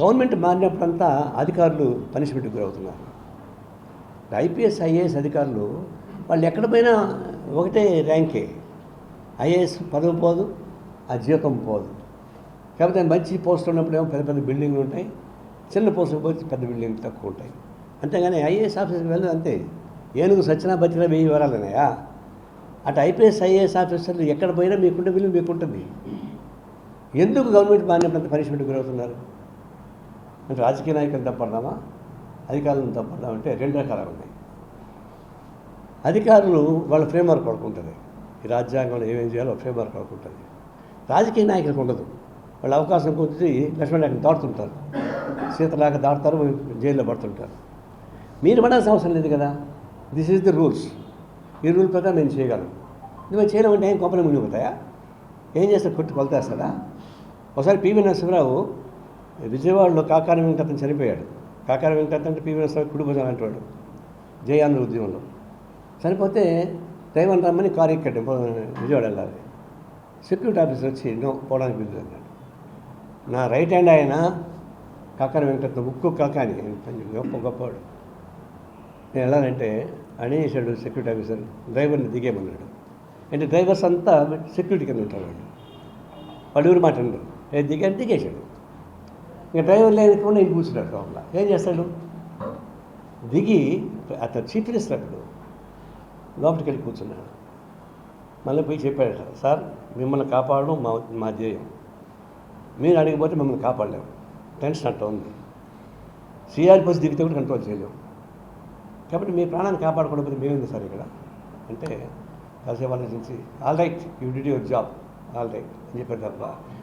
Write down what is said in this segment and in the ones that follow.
Government మారినప్పుడంతా అధికారులు పనిష్మెంట్కి గురవుతున్నారు. IPS IAS అధికారులు వాళ్ళు ఎక్కడ పోయినా ఒకటే ర్యాంకే. ఐఏఎస్ పదవి పోదు ఆ జీతం పోదు. కాకపోతే మంచి పోస్టులు ఉన్నప్పుడు ఏమో పెద్ద పెద్ద బిల్డింగ్లు ఉంటాయి. చిన్న పోస్టులు పోతే పెద్ద బిల్డింగ్లు తక్కువ ఉంటాయి. అంతేగాని ఐఏఎస్ ఆఫీసర్కి వెళ్ళదు అంతే. ఏనుగు సచ్చినా బతికినా వెయ్యి వివరాలు ఉన్నాయా? అటు ఐపీఎస్ ఐఏఎస్ ఆఫీసర్లు ఎక్కడ పోయినా మీకుంటే విలువ మీకుంటుంది. ఎందుకు గవర్నమెంట్ మారినప్పుడు పనిష్మెంట్ గురవుతున్నారు? అంటే రాజకీయ నాయకులు తప్పడదామా అధికారులను తప్పడదామంటే రెండు రకాలు ఉన్నాయి. అధికారులు వాళ్ళ ఫ్రేమ్వర్క్ పడుకుంటుంది. ఈ రాజ్యాంగంలో ఏమేం చేయాలో ఫ్రేమ్వర్క్ పడుకుంటుంది. రాజకీయ నాయకులకు ఉండదు. వాళ్ళు అవకాశం కొద్ది లక్ష్మణ్ దాడుతుంటారు దాటుతుంటారు. సీతలాగా దాటుతారు జైల్లో పడుతుంటారు. మీరు పడాల్సిన అవసరం లేదు కదా? దిస్ ఈజ్ ది రూల్స్ ఈ రూల్ ప్రకారం నేను చేయగలను. నువ్వు చేయడం అంటే ఏం కొంపలు మునిగిపోతాయా ఏం చేస్తారు కొట్టి కొలతేస్తాడా? ఒకసారి పివి నరసింహరావు విజయవాడలో కాకాని వెంకటన్ చనిపోయాడు. కాకాని వెంకటన్ అంటే పివి నరసింహరావు కుడి భుజం అంటాడు జయాంధ్ర ఉద్యమంలో. చనిపోతే డ్రైవర్ రమ్మని కారు ఎక్కాడు విజయవాడ వెళ్ళాలి. సెక్యూరిటీ ఆఫీసర్ వచ్చి నో పోవడానికి వీలు అన్నాడు. నా రైట్ హ్యాండ్ ఆయన కాకాని వెంకట ఉక్కు కాకాని గొప్ప గొప్పవాడు నేను వెళ్ళాలంటే అనేసాడు సెక్యూరిటీ ఆఫీసర్ డ్రైవర్ని దిగేమన్నాడు అంటే డ్రైవర్స్ అంతా సెక్యూరిటీ కింద ఉంటారు వాళ్ళు. వాడు ఎవరు మాట అన్నారు ఏ దిగేశాడు. ఇంకా డ్రైవర్ లేకుండా నేను కూర్చున్నాడు లోపల. ఏం చేస్తాడు? దిగి అతను చీఫ్ మినిస్టర్ అప్పుడు లోపలికి వెళ్ళి కూర్చున్నాడు. మళ్ళీ పోయి చెప్పాడట సార్ మిమ్మల్ని కాపాడడం మా మా ధ్యేయం. మీరు అడిగిపోతే మిమ్మల్ని కాపాడలేము టెన్షన్ అట్లా ఉంది. సిఆర్ బస్ దిగితే కూడా కంట్రోల్ చేయలేము కాబట్టి మీ ప్రాణాన్ని కాపాడుకోవడం మేమేంది సార్ ఇక్కడ? అంటే కాసేపు ఆలోచించి all right you did your job. All right. అని చెప్పారు తప్ప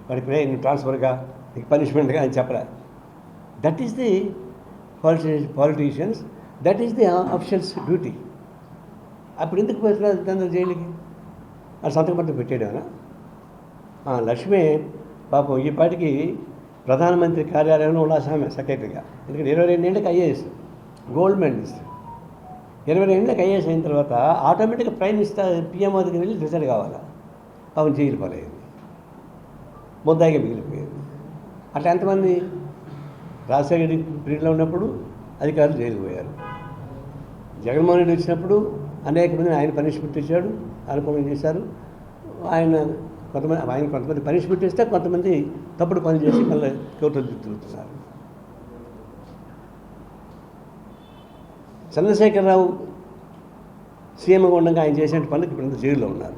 వాడికి రే నువ్వు ట్రాన్స్ఫర్గా నీకు పనిష్మెంట్గా అని చెప్పలే that is the polity politicians that is the officials duty అప్పుడు ఎందుకు పోతున్నారు దాని జైలుకి? అది సంతకం పట్ల పెట్టాడేమన్నా లక్ష్మి పాపం ఈ పాటికి ప్రధానమంత్రి కార్యాలయంలో ఉండాల్సిన ఆమె సెక్రటరీగా. ఎందుకంటే ఇరవై రెండు ఏళ్ళకి ఐఏఎస్ గోల్డ్ మెడలిస్ట్. ఇరవై రెండు ఏళ్ళకి ఐఏఎస్ అయిన తర్వాత ఆటోమేటిక్గా ప్రైమ్ మినిస్టర్ పిఎం దగ్గరికి వెళ్ళి రిజల్ట్ కావాలా? పాపం జైలు పాలయ్యింది ముద్దాయిగా మిగిలిపోయింది. అట్లా ఎంతమంది? రాజశేఖర రెడ్డి పీరియడ్లో ఉన్నప్పుడు అధికారులు జైలుకు పోయారు. జగన్మోహన్ రెడ్డి వచ్చినప్పుడు అనేక మంది ఆయన పనిష్మెంట్ ఇచ్చాడు అనుకోవడం చేశారు. ఆయన కొంతమంది ఆయన కొంతమంది పనిష్మెంట్ ఇస్తే కొంతమంది తప్పుడు పనులు చేసి మళ్ళీ కోర్టులు తిరుగుతున్నారు. చంద్రశేఖరరావు సీఎంగా ఉండగా ఆయన చేసిన పనులకు ఇప్పుడు జైల్లో ఉన్నారు.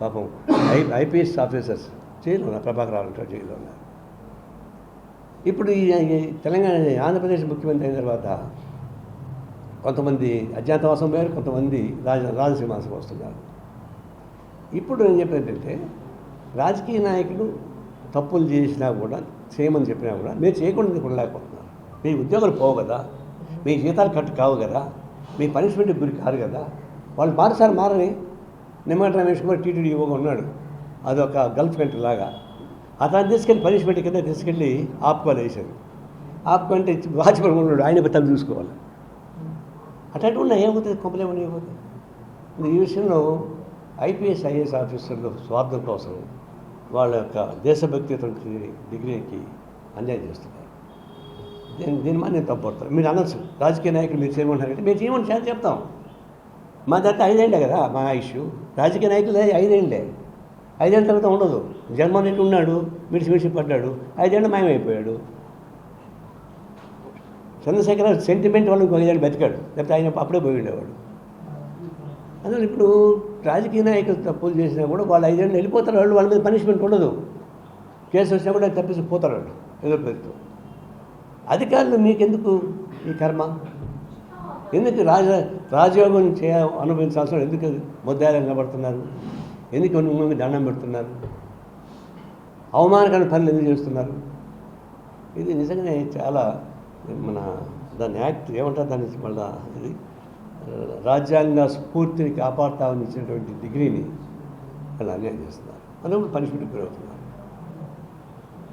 పాపం ఐ ఐపీఎస్ ఆఫీసర్స్ జైల్లో ఉన్నారు. ప్రభాకర్ రావు జైల్లో ఉన్నారు. ఇప్పుడు ఈ తెలంగాణ ఆంధ్రప్రదేశ్ ముఖ్యమంత్రి అయిన తర్వాత కొంతమంది అజ్ఞాతవాసం పోయారు కొంతమంది రాజ రాజసింహాసం వస్తున్నారు. ఇప్పుడు నేను చెప్పేది రాజకీయ నాయకులు తప్పులు చేసినా కూడా చేయమని చెప్పినా కూడా మీరు చేయకుండా కూడా ఉండలేకపోతున్నారు మీ ఉద్యోగాలు పోవు కదా మీ జీతాలు కట్టు కావు కదా మీ పనిష్మెంట్ గురి కాదు కదా. వాళ్ళు మారుసారి మారని. నిమ్మగడ్డ రమేష్ కుమార్ టీటీడీ ఇవ్వగా ఉన్నాడు. అదొక గల్ఫ్ కంట్రీ లాగా. అతను తీసుకెళ్ళి పనిష్మెంట్ కింద తీసుకెళ్ళి ఆపుకోవాలి వేసాడు ఆపుకుంటే వాచ్మెన్ ఉన్నాడు ఆయన తను చూసుకోవాలి. అట్లాంటి ఉన్నా ఏమవుతుంది? కంప్లైంట్ ఏమవుతుంది ఈ విషయంలో ఐపీఎస్ ఐఏఎస్ ఆఫీసర్లు స్వార్థం కోసం వాళ్ళ యొక్క దేశభక్తి డిగ్రీకి అన్యాయం చేస్తున్నారు. దీని దీని మీద నేను తప్పడతాను మీరు అనొచ్చు. రాజకీయ నాయకులు మీరు చేయమంటారంటే మీరు చేయమని చాలా చెప్తాం. మా దగ్గర ఐదేళ్ళే కదా మా ఇష్యూ. రాజకీయ నాయకులు ఐదేండే ఐదేళ్ళ తర్వాత ఉండదు. జన్మోహన్ రెడ్డి ఉన్నాడు మిడిసి మిడిసి పడ్డాడు ఐదేళ్ళు మాయమైపోయాడు. చంద్రశేఖర సెంటిమెంట్ వాళ్ళు ఐదేళ్ళు బతికాడు. లేకపోతే ఆయన అప్పుడే పోయి ఉండేవాడు. అందులో ఇప్పుడు రాజకీయ నాయకులు తప్పులు చేసినా కూడా వాళ్ళు ఐదేళ్ళు వెళ్ళిపోతారు. వాళ్ళు వాళ్ళ మీద పనిష్మెంట్ ఉండదు. కేసు వచ్చినా కూడా తప్పించి పోతారు వాళ్ళు. ఎదురు పెడుతూ అధికారులు మీకెందుకు ఈ కర్మ? ఎందుకు రాజ రాజయోగం చేయ అనుభవించాల్సిన ఎందుకు ముద్దాయిలు నిలబడుతున్నారు ఎందుకు మిమ్మల్ని దండం పెడుతున్నారు? అవమానకరమైన పనులు ఎందుకు చేస్తున్నారు? ఇది నిజంగానే చాలా మన దాని యాక్ట్ ఏమంటారు దాన్ని? మళ్ళా ఇది రాజ్యాంగ స్ఫూర్తిని కాపాడుతామని ఇచ్చినటువంటి డిగ్రీని వాళ్ళు అన్యాయం చేస్తున్నారు. అందుకు పనిష్మెంట్ గురవుతున్నారు.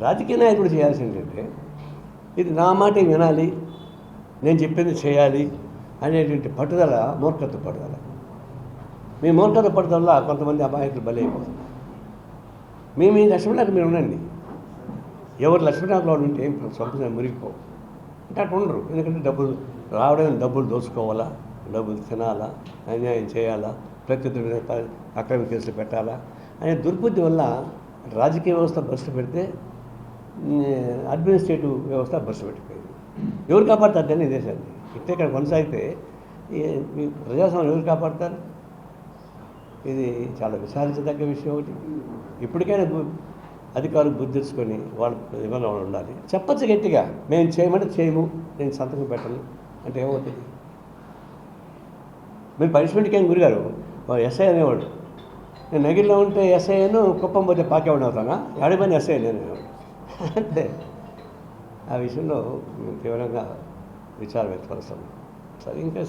రాజకీయ నాయకుడు చేయాల్సి ఏంటంటే ఇది నా మాట వినాలి నేను చెప్పింది చేయాలి అనేటువంటి పట్టుదల మూర్ఖత్వ పట్టుదల. మీ మోటార్ పట్టుదల కొంతమంది అమాయకులు బలైపోతున్నారు మీ మీ లక్ష్మీనాథ్ మీరు ఉండండి. ఎవరు లక్ష్మీనాథ్లో ఉంటే ఏం సొంతంగా మురిగిపోవు. అంటే అటు ఉండరు. ఎందుకంటే డబ్బులు రావడం డబ్బులు దోచుకోవాలా? డబ్బులు తినాలా? అన్యాయం చేయాలా? ప్రత్యర్థి మీద అక్రమ కేసులు పెట్టాలా? అనే దుర్బుద్ధి వల్ల రాజకీయ వ్యవస్థ బస్సు పెడితే అడ్మినిస్ట్రేటివ్ వ్యవస్థ బస్సు పెట్టిపోయింది. ఎవరు కాపాడుతారు దాన్ని ఈ దేశాన్ని. ఇట్టే ఇక్కడ కొనసాగితే ఈ ప్రజాస్వామ్యం ఎవరు కాపాడుతారు? ఇది చాలా విచారించదగ్గ విషయం ఒకటి. ఇప్పటికైనా అధికారులు బుద్ధి తెచ్చుకొని వాళ్ళ నిబంధన ఉండాలి. చెప్పచ్చు గట్టిగా. మేము చేయమంటే చేయము. నేను సంతకం పెట్టను. అంటే ఏమవుతుంది మీరు పనిష్మెంట్కి ఏం గురిగారు? ఎస్ఐ అనేవాడు. నేను నగిరిలో ఉంటే ఎస్ఐను కుప్పం పోతే పాకేవాడిని అవుతానా? అడిగిపోయిన ఎస్ఐ నేను అంటే ఆ విషయంలో మేము తీవ్రంగా విచారం వ్యక్తపరుస్తాం. సరే ఇంకా